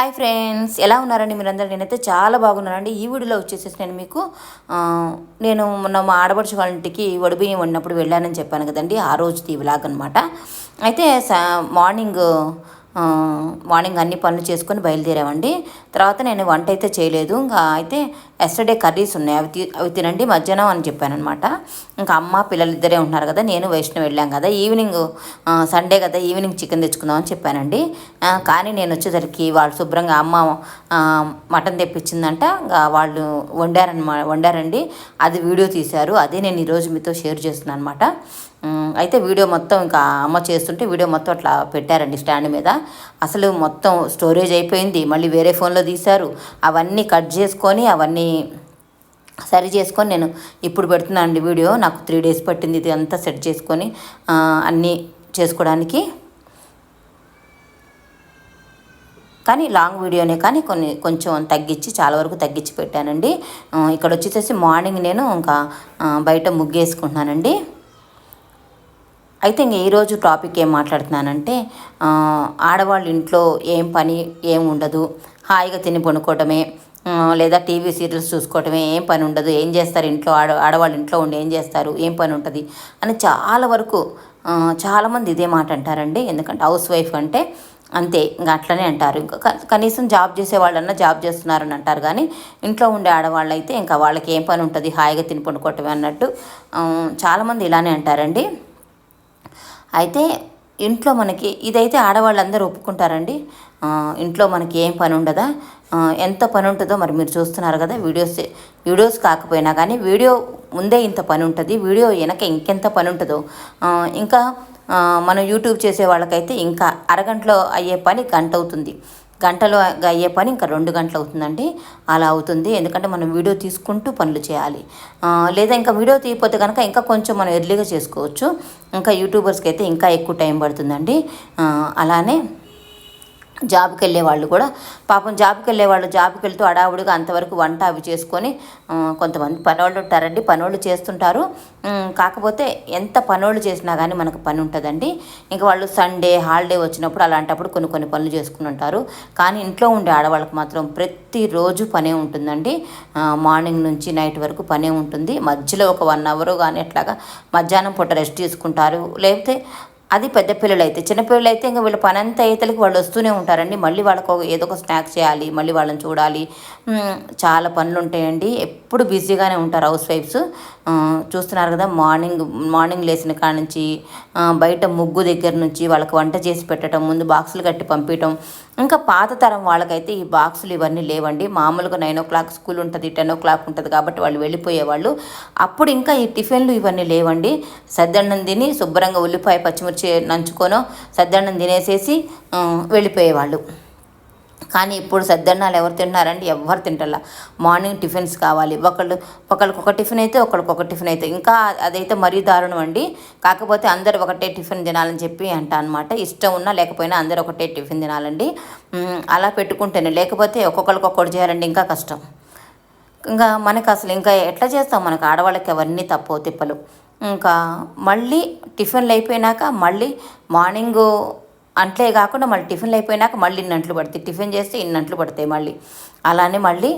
Hi friends ఎలా ఉన్నారండి మీరందరూ? నేనైతే చాలా బాగున్నానండి. ఈ వీడియోలో వచ్చేసేసి నేను మీకు నేను మొన్న మా ఆడపడుచు వాళ్ళ ఇంటికి వడిబియ్యం వండినప్పుడు వెళ్ళానని చెప్పాను కదండి ఆ రోజు వ్లాగ్ అనమాట అయితే సా మార్నింగ్ మార్నింగ్ అన్ని పనులు చేసుకొని బయలుదేరామండి. తర్వాత నేను వంట అయితే చేయలేదు. ఇంకా అయితే ఎస్టర్డే కర్రీస్ ఉన్నాయి. అవి తి అవి తినండి మధ్యాహ్నం అని చెప్పాను అనమాట ఇంకా అమ్మ పిల్లలు ఇద్దరే ఉంటున్నారు కదా నేను వైష్ణవ్ వెళ్ళాం కదా ఈవినింగ్ సండే కదా ఈవినింగ్ చికెన్ తెచ్చుకుందాం అని చెప్పానండి కానీ నేను వచ్చేసరికి వాళ్ళు శుభ్రంగా అమ్మ మటన్ తెప్పించిందంట. వాళ్ళు వండారనమా వండారండి. అది వీడియో తీశారు. అదే నేను ఈరోజు మీతో షేర్ చేస్తున్నాను అనమాట అయితే వీడియో మొత్తం ఇంకా అమ్మ చేస్తుంటే వీడియో మొత్తం అట్లా పెట్టారండి స్టాండ్ మీద. అసలు మొత్తం స్టోరేజ్ అయిపోయింది. మళ్ళీ వేరే ఫోన్లో తీశారు. అవన్నీ కట్ చేసుకొని అవన్నీ సరి చేసుకొని నేను ఇప్పుడు పెడుతున్నాను అండి వీడియో. నాకు త్రీ డేస్ పట్టింది ఇది అంతా సెట్ చేసుకొని అన్నీ చేసుకోవడానికి. కానీ లాంగ్ వీడియోనే కానీ కొన్ని కొంచెం తగ్గించి చాలా వరకు తగ్గించి పెట్టానండి. ఇక్కడ వచ్చేసేసి మార్నింగ్ నేను ఇంకా బయట ముగ్గేసుకుంటున్నానండి. అయితే ఇంక ఈరోజు టాపిక్ ఏం మాట్లాడుతున్నానంటే ఆడవాళ్ళ ఇంట్లో ఏం పని ఏం ఉండదు. హాయిగా తిని పనుకోవటమే లేదా టీవీ సీరియల్స్ చూసుకోవటమే ఏం పని ఉండదు. ఏం చేస్తారు ఇంట్లో? ఆడ ఆడవాళ్ళ ఇంట్లో ఉండి ఏం చేస్తారు? ఏం పని ఉంటుంది? అని చాలా వరకు చాలామంది ఇదే మాట అంటారండి. ఎందుకంటే హౌస్ వైఫ్ అంటే అంతే ఇంకా అట్లనే అంటారు. ఇంకా కనీసం జాబ్ చేసే వాళ్ళన్నా జాబ్ చేస్తున్నారని అంటారు. కానీ ఇంట్లో ఉండే ఆడవాళ్ళు అయితే ఇంకా వాళ్ళకి ఏం పని ఉంటుంది? హాయిగా తిని పడుకోవటమే అన్నట్టు చాలామంది ఇలానే అంటారండి. అయితే ఇంట్లో మనకి ఇదైతే ఆడవాళ్ళందరూ ఒప్పుకుంటారండి. ఇంట్లో మనకి ఏం పని ఉండదా? ఎంత పని ఉంటుందో మరి మీరు చూస్తున్నారు కదా వీడియోస్ వీడియోస్ కాకపోయినా కానీ వీడియో ముందే ఇంత పని ఉంటుంది వీడియో వెనక ఇంకెంత పని ఉంటుందో. ఇంకా మనం యూట్యూబ్ చేసే వాళ్ళకైతే ఇంకా అరగంటలో అయ్యే పని గంట అవుతుంది. గంటలో అయ్యే పని ఇంకా రెండు గంటలు అవుతుందండి. అలా అవుతుంది. ఎందుకంటే మనం వీడియో తీసుకుంటూ పనులు చేయాలి. లేదా ఇంకా వీడియో తీయకపోతే కనుక ఇంకా కొంచెం మనం ఎర్లీగా చేసుకోవచ్చు. ఇంకా యూట్యూబర్స్కి అయితే ఇంకా ఎక్కువ టైం పడుతుందండి. అలానే జాబ్కి వెళ్ళే వాళ్ళు కూడా పాపం జాబ్కి వెళ్ళే వాళ్ళు జాబ్కి వెళ్తూ అడావుడిగా అంతవరకు వంట అవి చేసుకొని కొంతమంది పనోళ్ళు ఉంటారండి పనోళ్ళు చేస్తుంటారు. కాకపోతే ఎంత పనోళ్ళు చేసినా కానీ మనకు పని ఉంటుందండి ఇంకా వాళ్ళు సండే హాలిడే వచ్చినప్పుడు అలాంటప్పుడు కొన్ని కొన్ని పనులు చేసుకుని ఉంటారు. కానీ ఇంట్లో ఉండే ఆడవాళ్ళకి మాత్రం ప్రతిరోజు పనే ఉంటుందండి. మార్నింగ్ నుంచి నైట్ వరకు పనే ఉంటుంది. మధ్యలో ఒక వన్ అవర్ కానీ అట్లాగా మధ్యాహ్నం పూట రెస్ట్ తీసుకుంటారు. లేకపోతే అది పెద్ద పిల్లలు అయితే చిన్నపిల్లలు అయితే ఇంకా వీళ్ళ పని అంతా అయ్యేతలకి వాళ్ళు వస్తూనే ఉంటారండి. మళ్ళీ వాళ్ళకు ఏదో ఒక స్నాక్స్ చేయాలి మళ్ళీ వాళ్ళని చూడాలి. చాలా పనులు ఉంటాయండి ఎప్పుడు బిజీగానే ఉంటారు హౌస్ వైఫ్స్. చూస్తున్నారు కదా మార్నింగ్ మార్నింగ్ లేచిన కాడ నుంచి బయట ముగ్గు దగ్గర నుంచి వాళ్ళకి వంట చేసి పెట్టడం ముందు బాక్సులు కట్టి పంపించడం ఇంకా పాత తరం వాళ్ళకైతే ఈ బాక్సులు ఇవన్నీ లేవండి. మామూలుగా నైన్ ఓ క్లాక్ స్కూల్ ఉంటుంది టెన్ ఓ క్లాక్ ఉంటుంది కాబట్టి వాళ్ళు వెళ్ళిపోయేవాళ్ళు అప్పుడు ఇంకా ఈ టిఫిన్లు ఇవన్నీ లేవండి. సద్దన్నం తిని శుభ్రంగా ఉల్లిపాయ పచ్చిమిర్చి నంచుకొనో సద్దన్నం తినేసేసి వెళ్ళిపోయేవాళ్ళు. కానీ ఇప్పుడు సద్దన్నాలు ఎవరు తింటున్నారండి ఎవరు తింటలా. మార్నింగ్ టిఫిన్స్ కావాలి. ఒకళ్ళు ఒకళ్ళకి ఒక టిఫిన్ అయితే ఒకళ్ళకి ఒక టిఫిన్ అయితే. ఇంకా అదైతే మరీ దారుణం అండి. కాకపోతే అందరు ఒకటే టిఫిన్ తినాలని చెప్పి అంట అనమాట ఇష్టం ఉన్నా లేకపోయినా అందరు ఒకటే టిఫిన్ తినాలండి. అలా పెట్టుకుంటేనే. లేకపోతే ఒక్కొక్కరికి ఒక్కటి చేయాలండి ఇంకా కష్టం. ఇంకా మనకు అసలు ఇంకా ఎట్లా చేస్తాం? మనకు ఆడవాళ్ళకి అవన్నీ తప్పవు తిప్పలు. ఇంకా మళ్ళీ టిఫిన్లు అయిపోయినాక మళ్ళీ మార్నింగు అంట్లే కాకుండా మళ్ళీ టిఫిన్లు అయిపోయినాక మళ్ళీ ఇన్నంట్లు పడతాయి. టిఫిన్ చేస్తే ఇన్నంట్లు పడతాయి మళ్ళీ. అలానే మళ్ళీ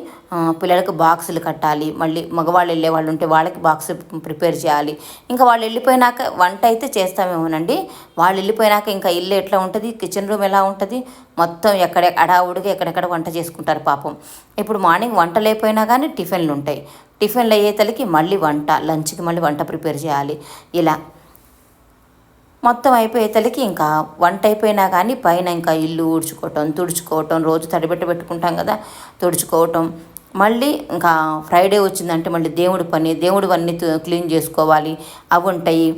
పిల్లలకు బాక్సులు కట్టాలి. మళ్ళీ మగవాళ్ళు వెళ్ళే వాళ్ళు ఉంటే వాళ్ళకి బాక్స్ ప్రిపేర్ చేయాలి. ఇంకా వాళ్ళు వెళ్ళిపోయినాక వంట అయితే చేస్తామేమోనండి. వాళ్ళు వెళ్ళిపోయినాక ఇంకా ఇల్లు ఎట్లా ఉంటుంది? కిచెన్ రూమ్ ఎలా ఉంటుంది? మొత్తం ఎక్కడ అడావుడిగా ఎక్కడెక్కడ వంట చేసుకుంటారు పాపం. ఇప్పుడు మార్నింగ్ వంటలు అయిపోయినా కానీ టిఫిన్లు ఉంటాయి. టిఫిన్లు అయ్యేతలకి మళ్ళీ వంట లంచ్కి మళ్ళీ వంట ప్రిపేర్ చేయాలి. ఇలా. మొత్తం అయిపోయేతలకి ఇంకా వంట అయిపోయినా కానీ పైన ఇంకా ఇల్లు ఊడ్చుకోవటం తుడుచుకోవటం రోజు తడిబెట్ట పెట్టుకుంటాం కదా తుడుచుకోవటం. మళ్ళీ ఇంకా ఫ్రైడే వచ్చిందంటే మళ్ళీ దేవుడి పని దేవుడి అన్నీ క్లీన్ చేసుకోవాలి. అవి ఉంటాయి.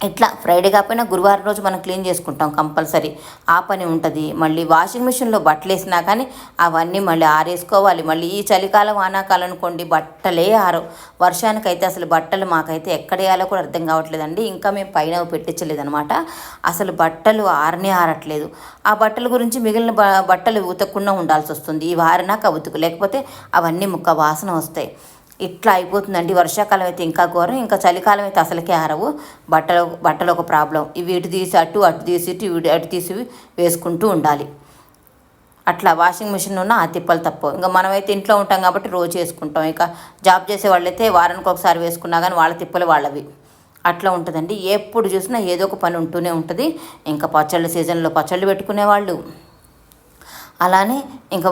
ఇట్లా ఫ్రైడే కాకపోయినా గురువారం రోజు మనం క్లీన్ చేసుకుంటాం కంపల్సరీ. ఆ పని ఉంటుంది. మళ్ళీ వాషింగ్ మిషన్లో బట్టలు వేసినా కానీ అవన్నీ మళ్ళీ ఆరేసుకోవాలి. మళ్ళీ ఈ చలికాలం వానాకాలం అనుకోండి బట్టలే ఆరవు. వర్షానికైతే అసలు బట్టలు మాకైతే ఎక్కడ వేయాలో కూడా అర్థం కావట్లేదండి. ఇంకా మేము పైన పెట్టించలేదు అనమాట అసలు బట్టలు ఆరనే ఆరట్లేదు. ఆ బట్టల గురించి మిగిలిన బట్టలు ఉతకకుండా ఉండాల్సి వస్తుంది ఈ ఆరినాక ఉతుకు లేకపోతే అవన్నీ ముక్క వాసన వస్తాయి. ఇట్లా అయిపోతుందండి. వర్షాకాలం అయితే ఇంకా ఘోరం ఇంకా చలికాలం అయితే అసలుకే ఆరవు. బట్టలు బట్టలు ఒక ప్రాబ్లం. ఇవి ఇటు తీసి అటు అటు తీసి ఇటు అటు తీసి వేసుకుంటూ ఉండాలి. అట్లా వాషింగ్ మిషన్ ఉన్న ఆ తిప్పలు తప్పవు. ఇంకా మనమైతే ఇంట్లో ఉంటాం కాబట్టి రోజు వేసుకుంటాం. ఇక జాబ్ చేసే వాళ్ళైతే వారానికి ఒకసారి వేసుకున్నా కానీ వాళ్ళ తిప్పలు వాళ్ళవి. అట్లా ఉంటుందండి. ఎప్పుడు చూసినా ఏదో ఒక పని ఉంటూనే ఉంటుంది. ఇంకా పచ్చళ్ళ సీజన్లో పచ్చళ్ళు పెట్టుకునేవాళ్ళు. అలానే ఇంకా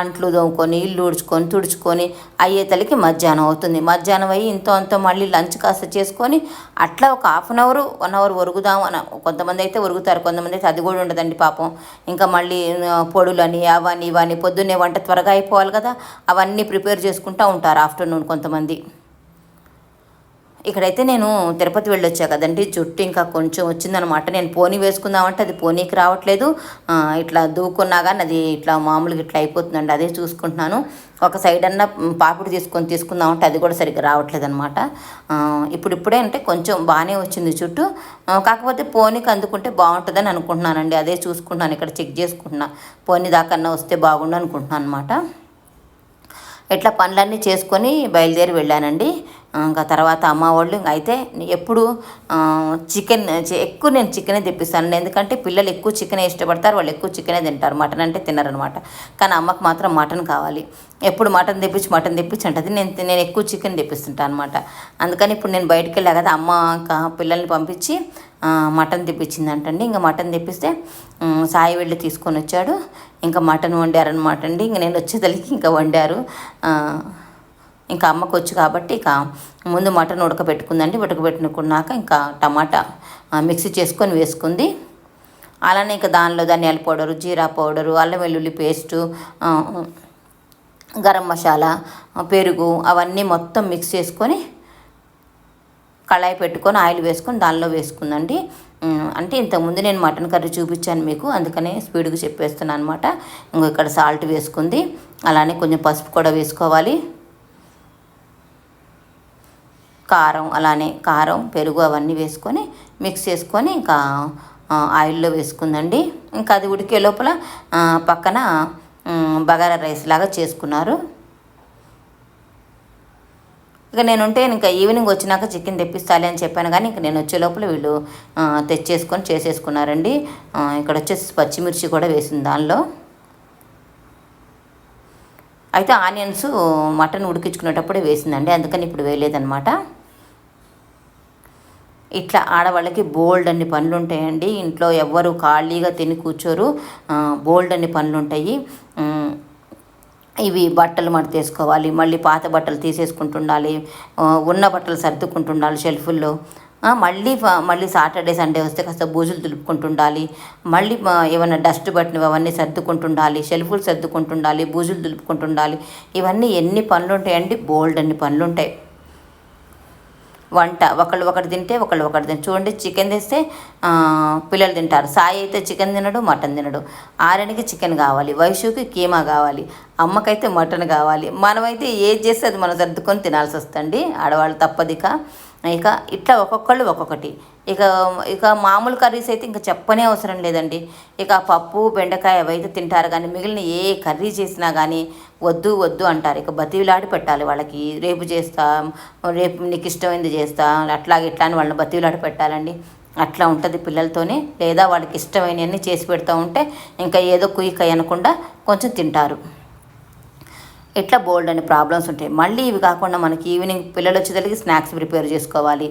అంట్లు తోముకొని ఇల్లు ఊడ్చుకొని తుడుచుకొని అయ్యే మధ్యాహ్నం అవుతుంది. మధ్యాహ్నం అయ్యి ఇంతో అంతో మళ్ళీ లంచ్ కాస్త చేసుకొని అట్లా ఒక half an hour one hour ఒరుగుదాం అని కొంతమంది అయితే ఒరుగుతారు కొంతమంది అయితే అది కూడా ఉండదండి పాపం. ఇంకా మళ్ళీ పొడులని అవని ఇవని పొద్దున్నే వంట త్వరగా అయిపోవాలి కదా. అవన్నీ ప్రిపేర్ చేసుకుంటూ ఉంటారు ఆఫ్టర్నూన్ కొంతమంది. ఇక్కడైతే నేను తిరుపతి వెళ్ళొచ్చా కదండి. జుట్టు ఇంకా కొంచెం వచ్చిందనమాట. నేను పోనీ వేసుకుందామంటే అది పోనీకి రావట్లేదు. ఇట్లా దూకున్నా కానీ అది ఇట్లా మామూలుగా ఇట్లా అయిపోతుందండి. అదే చూసుకుంటున్నాను. ఒక సైడ్ అన్న పాపిడి తీసుకొని తీసుకుందామంటే అది కూడా సరిగ్గా రావట్లేదు అనమాట ఇప్పుడిప్పుడే అంటే కొంచెం బాగానే వచ్చింది చుట్టూ కాకపోతే పోనీకి అందుకుంటే బాగుంటుందని అనుకుంటున్నానండి. అదే చూసుకుంటున్నాను. ఇక్కడ చెక్ చేసుకుంటున్నా. పోనీ దాకన్నా వస్తే బాగుండు అనుకుంటున్నాను అనమాట. ఇట్లా పనులన్నీ చేసుకొని బయలుదేరి వెళ్ళానండి. ఇంకా తర్వాత అమ్మ వాళ్ళు అయితే ఎప్పుడు చికెన్ ఎక్కువ నేను చికెనే తెప్పిస్తాను. ఎందుకంటే పిల్లలు ఎక్కువ చికెనే ఇష్టపడతారు వాళ్ళు ఎక్కువ చికెనే తింటారు. మటన్ అంటే తినరనమాట. కానీ అమ్మకు మాత్రం మటన్ కావాలి. ఎప్పుడు మటన్ తెప్పించి మటన్ తెప్పించి అంటది. నేను నేను ఎక్కువ చికెన్ తెప్పిస్తుంటాను అనమాట. అందుకని ఇప్పుడు నేను బయటకు వెళ్ళా కదా అమ్మ ఇంకా పిల్లల్ని పంపించి మటన్ తెప్పించిందంటండి. ఇంకా మటన్ తెప్పిస్తే సాయి వెళ్ళి తీసుకొని వచ్చాడు. ఇంకా మటన్ వండారనమాట అండి. ఇంక నేను వచ్చేదలికి ఇంకా వండారు. ఇంకా అమ్మకు వచ్చు కాబట్టి ఇక ముందు మటన్ ఉడకబెట్టుకుందండి. ఉడకబెట్టుకున్నాక ఇంకా టమాటా మిక్సీ చేసుకొని వేసుకుంది. అలానే ఇంకా దానిలో ధనియాల పౌడరు జీరా పౌడరు అల్లం వెల్లుల్లి పేస్టు గరం మసాలా పెరుగు అవన్నీ మొత్తం మిక్స్ చేసుకొని కళాయి పెట్టుకొని ఆయిల్ వేసుకొని దానిలో వేసుకుందండి. అంటే ఇంతకుముందు నేను మటన్ కర్రీ చూపించాను మీకు అందుకనే స్పీడ్గా చెప్పేస్తున్నాను అనమాట ఇంకా ఇక్కడ సాల్ట్ వేసుకుంది. అలానే కొంచెం పసుపు కూడా వేసుకోవాలి. కారం అలానే కారం పెరుగు అవన్నీ వేసుకొని మిక్స్ చేసుకొని ఇంకా ఆయిల్లో వేసుకుందండి. ఇంకా అది ఉడికే లోపల పక్కన బగారా రైస్ లాగా చేసుకున్నారు. ఇక నేను ఉంటే ఇంకా ఈవినింగ్ వచ్చినాక చికెన్ తెప్పిస్తాలి అని చెప్పాను కానీ ఇంక నేను వచ్చే లోపల వీళ్ళు తెచ్చేసుకొని చేసేసుకున్నారండి. ఇక్కడ వచ్చేసి పచ్చిమిర్చి కూడా వేసింది దానిలో. అయితే ఆనియన్స్ మటన్ ఉడికించుకునేటప్పుడే వేసిందండి అందుకని ఇప్పుడు వేయలేదనమాట ఇట్లా ఆడవాళ్ళకి బోల్డ్ అన్ని పనులు ఉంటాయండి ఇంట్లో ఎవ్వరు ఖాళీగా తిని కూర్చోరు. బోల్డ్ అన్ని పనులు ఉంటాయి ఇవి బట్టలు తీసుకోవాలి. మళ్ళీ పాత బట్టలు తీసేసుకుంటుండాలి. ఉన్న బట్టలు సర్దుకుంటుండాలి షెల్ఫుల్లో. మళ్ళీ మళ్ళీ సాటర్డే సండే వస్తే కాస్త బూజులు దులుపుకుంటుండాలి. మళ్ళీ ఏమైనా డస్ట్ పట్టినవి అవన్నీ సర్దుకుంటుండాలి. షెల్ఫులు సర్దుకుంటుండాలి. బూజులు దులుపుకుంటుండాలి. ఇవన్నీ ఎన్ని పనులు ఉంటాయండి బోల్డ్ అన్ని పనులు ఉంటాయి వంట. ఒకళ్ళు ఒకటి తింటే ఒకళ్ళు ఒకటి తింటే. చూడండి చికెన్ తెస్తే పిల్లలు తింటారు. సాయి అయితే చికెన్ తినడు మటన్ తినడు. ఆర్యనికి చికెన్ కావాలి వైషుకి కీమా కావాలి అమ్మకైతే మటన్ కావాలి. మనమైతే ఏది చేస్తే అది మనం సర్దుకొని తినాల్సి వస్తుంది ఆడవాళ్ళు తప్పదిక. ఇక ఇట్లా ఒక్కొక్కళ్ళు ఒక్కొక్కటి. ఇక ఇక మామూలు కర్రీస్ అయితే ఇంకా చెప్పనే అవసరం లేదండి. ఇక పప్పు బెండకాయ అవైతే తింటారు కానీ మిగిలిన ఏ కర్రీ చేసినా కానీ వద్దు వద్దు అంటారు. ఇక బతివిలాడి పెట్టాలి వాళ్ళకి. రేపు చేస్తా రేపు నీకు ఇష్టమైంది చేస్తాం అట్లా ఇట్లా అని వాళ్ళని బతివిలాడి పెట్టాలండి. అట్లా ఉంటుంది పిల్లలతోనే లేదా వాళ్ళకి ఇష్టమైనవన్నీ చేసి పెడతా ఉంటే ఇంకా ఏదో కుయిక అనకుండా కొంచెం తింటారు. ఇట్లా బోల్డ్ అని ప్రాబ్లమ్స్ ఉంటాయి. మళ్ళీ ఇవి కాకుండా మనకి ఈవినింగ్ పిల్లలు వచ్చేసరికి స్నాక్స్ ప్రిపేర్ చేసుకోవాలి.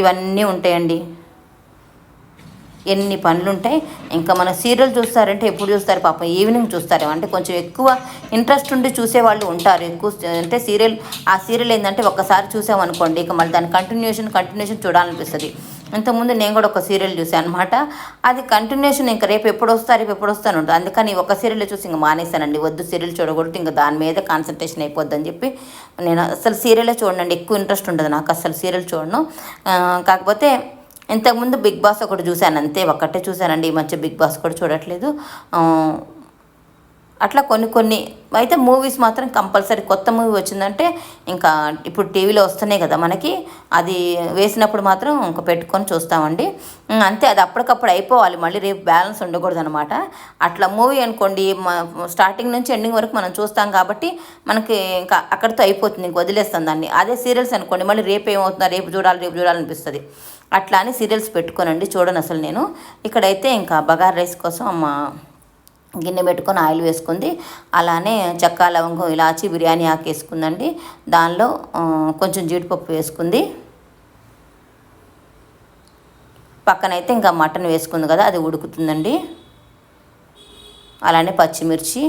ఇవన్నీ ఉంటాయండి. ఎన్ని పనులు ఉంటాయి ఇంకా మన సీరియల్ చూస్తారంటే ఎప్పుడు చూస్తారు? పాపం ఈవినింగ్ చూస్తారు. అంటే కొంచెం ఎక్కువ ఇంట్రెస్ట్ ఉండి చూసే వాళ్ళు ఉంటారు. ఎక్కువ అంటే సీరియల్ ఆ సీరియల్ ఏంటంటే ఒక్కసారి చూసామనుకోండి ఇక మళ్ళీ దాని కంటిన్యూషన్ కంటిన్యూషన్ చూడాలనిపిస్తుంది. ఇంతకుముందు నేను కూడా ఒక సీరియల్ చూసాను అనమాట అది కంటిన్యూషన్ ఇంకా రేపు ఎప్పుడు వస్తా రేపు ఎప్పుడు వస్తాను ఉంటుంది అందుకని ఒక సీరియల్ చూసి ఇంకా మానేశానండి. వద్దు సీరియల్ చూడకూడదు ఇంకా దాని మీద కాన్సన్ట్రేషన్ అయిపోద్దని చెప్పి నేను అసలు సీరియలే చూడండి ఎక్కువ ఇంట్రెస్ట్ ఉండదు నాకు అసలు సీరియల్ చూడను. కాకపోతే ఇంతకుముందు బిగ్ బాస్ ఒకటి చూశాను. అంతే ఒక్కటే చూశానండి. ఈ మధ్య బిగ్ బాస్ కూడా చూడట్లేదు. అట్లా కొన్ని కొన్ని అయితే మూవీస్ మాత్రం కంపల్సరీ కొత్త మూవీ వచ్చిందంటే ఇంకా ఇప్పుడు టీవీలో వస్తున్నాయి కదా మనకి అది వేసినప్పుడు మాత్రం ఇంకా పెట్టుకొని చూస్తామండి. అంతే అది అప్పటికప్పుడు అయిపోవాలి మళ్ళీ రేపు బ్యాలెన్స్ ఉండకూడదు అనమాట అట్లా మూవీ అనుకోండి స్టార్టింగ్ నుంచి ఎండింగ్ వరకు మనం చూస్తాం కాబట్టి మనకి ఇంకా అక్కడితో అయిపోతుంది ఇంక వదిలేస్తాం దాన్ని. అదే సీరియల్స్ అనుకోండి మళ్ళీ రేపు ఏమవుతుందా రేపు చూడాలి రేపు చూడాలనిపిస్తుంది అట్లా అని సీరియల్స్ పెట్టుకోనండి చూడను అసలు నేను. ఇక్కడైతే ఇంకా బగార్ రైస్ కోసం అమ్మ గిన్నె పెట్టుకొని ఆయిల్ వేసుకుంది. అలానే చెక్క లవంగం ఇలాచి బిర్యానీ ఆకు వేసుకుందండి. దానిలో కొంచెం జీడిపప్పు వేసుకుంది. పక్కనైతే ఇంకా మటన్ వేసుకుంది కదా అది ఉడుకుతుందండి. అలానే పచ్చిమిర్చి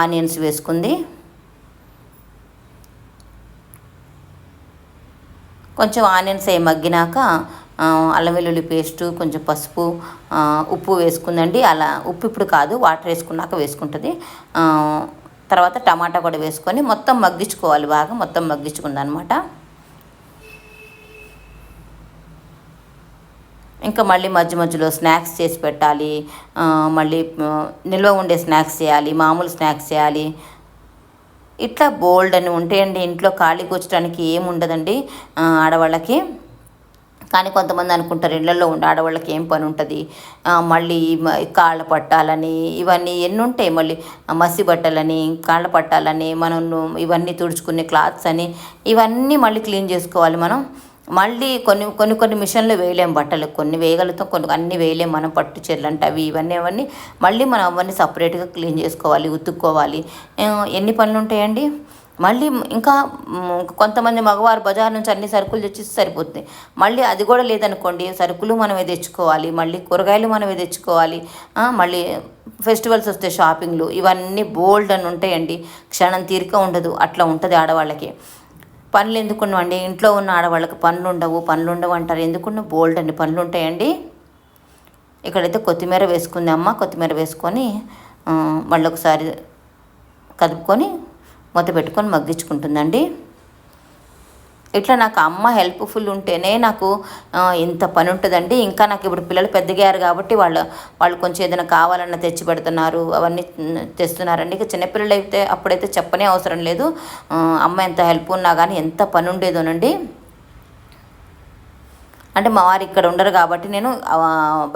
ఆనియన్స్ వేసుకుంది. కొంచెం ఆనియన్స్ అవి మగ్గినాక అల్లం వెల్లుల్లి పేస్టు కొంచెం పసుపు ఉప్పు వేసుకుందండి. అలా ఉప్పు ఇప్పుడు కాదు వాటర్ వేసుకున్నాక వేసుకుంటుంది. తర్వాత టమాటా కూడా వేసుకొని మొత్తం మగ్గించుకోవాలి బాగా మొత్తం మగ్గించుకుందనమాట. ఇంకా మళ్ళీ మధ్య మధ్యలో స్నాక్స్ చేసి పెట్టాలి. మళ్ళీ నిల్వ ఉండే స్నాక్స్ చేయాలి మామూలు స్నాక్స్ చేయాలి. ఇట్లా బోల్డ్ అని ఉంటాయండి ఇంట్లో ఖాళీ కూర్చోడానికి ఏముండదండి ఆడవాళ్ళకి. కానీ కొంతమంది అనుకుంటారు ఇళ్ళలో ఉండే ఆడవాళ్ళకి ఏం పని ఉంటుంది? మళ్ళీ కాళ్ళ పట్టాలని ఇవన్నీ ఎన్ని ఉంటాయి మళ్ళీ? మసి బట్టలని కాళ్ళ పట్టాలని మనం ఇవన్నీ తుడుచుకునే క్లాత్స్ అని ఇవన్నీ మళ్ళీ క్లీన్ చేసుకోవాలి మనం. మళ్ళీ కొన్ని కొన్ని కొన్ని మిషన్లు వేయలేం బట్టలు కొన్ని వేయగలుగుతాం కొన్ని అన్నీ వేయలేం మనం పట్టు చీరలు అంటే అవి ఇవన్నీ అవన్నీ మళ్ళీ మనం అవన్నీ సపరేట్గా క్లీన్ చేసుకోవాలి ఉతుక్కోవాలి. ఎన్ని పనులు ఉంటాయండి? మళ్ళీ ఇంకా కొంతమంది మగవారు బజార్ నుంచి అన్ని సరుకులు తెచ్చి సరిపోతుంది. మళ్ళీ అది కూడా లేదనుకోండి సరుకులు మనమే తెచ్చుకోవాలి మళ్ళీ కూరగాయలు మనమే తెచ్చుకోవాలి మళ్ళీ ఫెస్టివల్స్ వస్తే షాపింగ్లు ఇవన్నీ బోల్డ్ అని ఉంటాయండి. క్షణం తీరిక ఉండదు అట్లా ఉంటుంది ఆడవాళ్ళకి. పనులు ఎందుకున్నామండి ఇంట్లో ఉన్న ఆడవాళ్ళకి పనులు ఉండవు పనులు ఉండవు అంటారు. ఎందుకున్న బోల్డ్ అండి పనులు ఉంటాయండి. ఇక్కడైతే కొత్తిమీర వేసుకుంది అమ్మ కొత్తిమీర వేసుకొని మళ్ళీ ఒకసారి కదుపుకొని మూత పెట్టుకొని మగ్గించుకుంటుందండి. ఇట్లా నాకు అమ్మ హెల్ప్ఫుల్ ఉంటేనే నాకు ఇంత పని ఉంటుందండి ఇంకా నాకు ఇప్పుడు పిల్లలు పెద్దగారు కాబట్టి వాళ్ళు వాళ్ళు కొంచెం ఏదైనా కావాలన్నా తెచ్చి పెడుతున్నారు అవన్నీ తెస్తున్నారండి. ఇక చిన్నపిల్లలు అయితే అప్పుడైతే చెప్పనే అవసరం లేదు. అమ్మ ఎంత హెల్ప్ ఉన్నా కానీ ఎంత పని ఉండేదోనండి అంటే మా వారు ఇక్కడ ఉండరు కాబట్టి నేను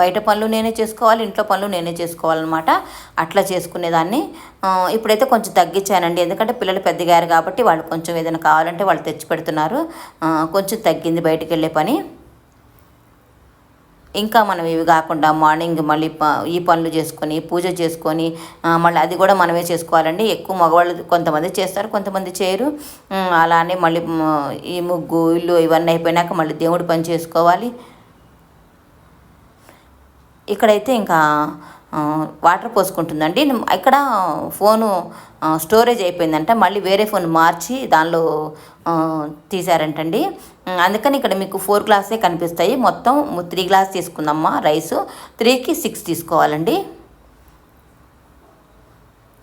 బయట పనులు నేనే చేసుకోవాలి ఇంట్లో పనులు నేనే చేసుకోవాలన్నమాట. అట్లా చేసుకునేదాన్ని. ఇప్పుడైతే కొంచెం తగ్గించానండి. ఎందుకంటే పిల్లలు పెద్దగారు కాబట్టి వాళ్ళు కొంచెం ఏదైనా కావాలంటే వాళ్ళు తెచ్చి పెడుతున్నారు. కొంచెం తగ్గింది బయటికి వెళ్ళే పని. ఇంకా మనం ఇవి కాకుండా మార్నింగ్ మళ్ళీ ఈ పనులు చేసుకొని పూజ చేసుకొని మళ్ళీ అది కూడా మనమే చేసుకోవాలండి. ఎక్కువ మగవాళ్ళు కొంతమంది చేస్తారు కొంతమంది చేయరు. అలానే మళ్ళీ ఈ ముగ్గు ఇల్లు ఇవన్నీ అయిపోయినాక మళ్ళీ దేవుడి పని చేసుకోవాలి. ఇక్కడైతే ఇంకా వాటర్ పోసుకుంటుందండి. ఇక్కడ ఫోను స్టోరేజ్ అయిపోయిందంట. మళ్ళీ వేరే ఫోన్ మార్చి దానిలో తీసారంటండి అందుకని ఇక్కడ మీకు ఫోర్ గ్లాసే కనిపిస్తాయి. మొత్తం త్రీ గ్లాస్ తీసుకుందమ్మా రైసు. త్రీకి సిక్స్ తీసుకోవాలండి.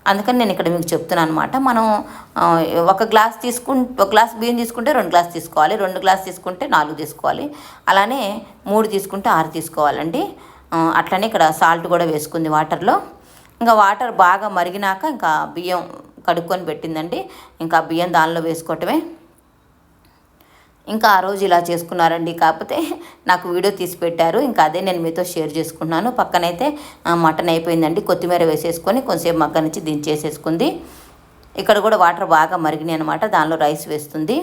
అందుకని నేను ఇక్కడ మీకు చెప్తున్నాను అనమాట మనం ఒక గ్లాస్ తీసుకుంటే ఒక గ్లాస్ బియ్యం తీసుకుంటే రెండు గ్లాస్ తీసుకోవాలి. రెండు గ్లాస్ తీసుకుంటే నాలుగు తీసుకోవాలి. అలానే మూడు తీసుకుంటే ఆరు తీసుకోవాలండి. అట్లనే ఇక్కడ సాల్ట్ కూడా వేసుకుంది వాటర్లో ఇంకా వాటర్ బాగా మరిగినాక ఇంకా బియ్యం కడుక్కొని పెట్టిందండి. ఇంకా బియ్యం దానిలో వేసుకోవటమే. ఇంకా ఆ రోజు ఇలా చేసుకున్నారండి. కాకపోతే నాకు వీడియో తీసి పెట్టారు. ఇంకా అదే నేను మీతో షేర్ చేసుకున్నాను పక్కనైతే మటన్ అయిపోయిందండి. కొత్తిమీర వేసేసుకొని కొంచెంసేపు మగ్గ నుంచి దించేసేసుకుంది. ఇక్కడ కూడా వాటర్ బాగా మరిగినాయి అనమాట దానిలో రైస్ వేస్తుంది.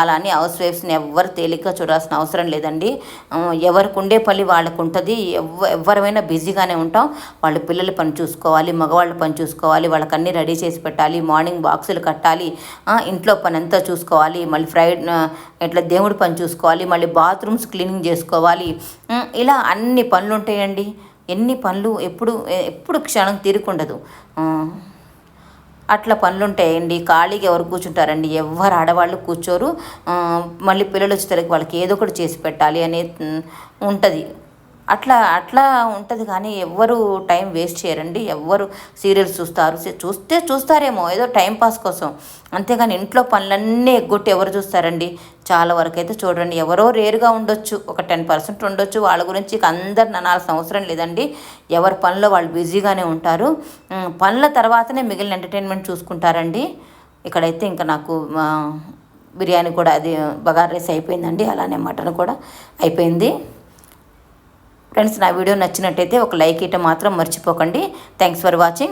అలా అని హౌస్ వైఫ్స్ని ఎవ్వరు తేలిగ్గా చూడాల్సిన అవసరం లేదండి. ఎవరికి ఉండే పని వాళ్ళకు ఉంటుంది ఎవ ఎవరైనా బిజీగానే ఉంటాం. వాళ్ళ పిల్లల పని చూసుకోవాలి మగవాళ్ళ పని చూసుకోవాలి వాళ్ళకి అన్నీ రెడీ చేసి పెట్టాలి మార్నింగ్ బాక్సులు కట్టాలి ఇంట్లో పని అంతా చూసుకోవాలి మళ్ళీ ఫ్రైడ్ ఇట్లా దేవుడి పని చూసుకోవాలి మళ్ళీ బాత్రూమ్స్ క్లీనింగ్ చేసుకోవాలి. ఇలా అన్ని పనులు ఉంటాయండి ఎన్ని పనులు ఎప్పుడు ఎప్పుడు క్షణం తీరుకుండదు. అట్లా పనులు ఉంటాయండి ఖాళీగా ఎవరు కూర్చుంటారండి? ఎవరు ఆడవాళ్ళు కూర్చోరు. మళ్ళీ పిల్లలు వచ్చేసరికి వాళ్ళకి ఏదో ఒకటి చేసి పెట్టాలి అనేది ఉంటుంది. అట్లా అట్లా ఉంటుంది కానీ ఎవ్వరు టైం వేస్ట్ చేయరండి. ఎవ్వరు సీరియల్స్ చూస్తారు. చూస్తే చూస్తారేమో ఏదో టైం పాస్ కోసం. అంతేగాని ఇంట్లో పనులన్నీ ఎగ్గొట్టి ఎవరు చూస్తారండి? చాలా వరకు అయితే చూడండి. ఎవరో రేరుగా ఉండొచ్చు ఒక టెన్ పర్సెంట్ ఉండొచ్చు. వాళ్ళ గురించి అందరు ననాల్సిన అవసరం లేదండి. ఎవరి పనిలో వాళ్ళు బిజీగానే ఉంటారు. పనుల తర్వాతనే మిగిలిన ఎంటర్టైన్మెంట్ చూసుకుంటారండి. ఇక్కడైతే ఇంకా నాకు బిర్యానీ కూడా అది బగార్ రైస్ అయిపోయిందండి. అలానే మటన్ కూడా అయిపోయింది. ఫ్రెండ్స్ నా వీడియో నచ్చినట్టయితే ఒక లైక్ ఇవ్వటం మాత్రం మర్చిపోకండి. Thanks for watching